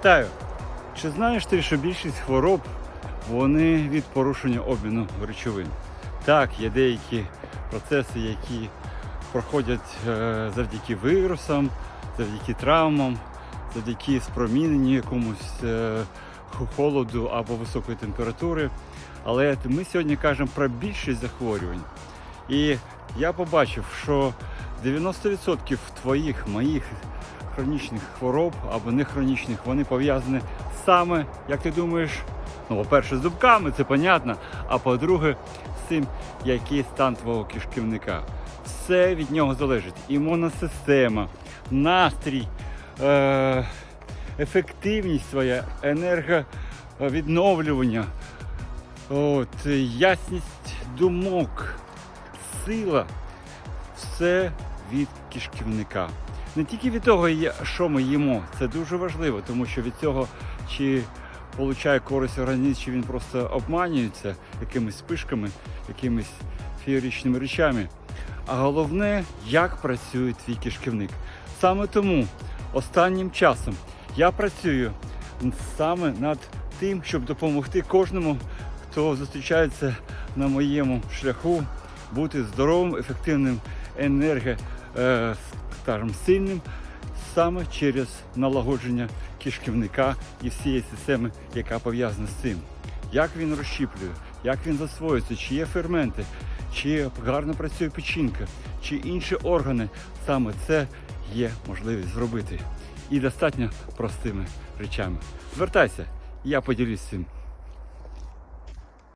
Вітаю! Чи знаєш ти, що більшість хвороб вони від порушення обміну речовин? Так, є деякі процеси, які проходять е, завдяки вірусам, завдяки травмам, завдяки спроміненню якомусь е, холоду або високої температури. Але ми сьогодні кажемо про більшість захворювань. І я побачив, що 90% твоїх, моїх хронічних хвороб або нехронічних, вони пов'язані саме, як ти думаєш, ну, по-перше, з зубками, це понятно, а по-друге, з тим, який стан твого кишківника. Все від нього залежить. Імунна система, настрій, е- ефективність твоя, енерговідновлювання, от, ясність думок, сила все від кишківника. Не тільки від того, що ми їмо, це дуже важливо, тому що від цього чи получає користь організм, чи він просто обманюється якимись спишками, якимись феєричними речами. А головне, як працює твій кишківник. Саме тому останнім часом я працюю саме над тим, щоб допомогти кожному, хто зустрічається на моєму шляху, бути здоровим, ефективним, енерго, е, скажімо, сильним саме через налагодження кишківника і всієї системи, яка пов'язана з цим. Як він розщіплює, як він засвоюється, чи є ферменти, чи гарно працює печінка, чи інші органи. Саме це є можливість зробити. І достатньо простими речами. Звертайся, я поділюсь цим.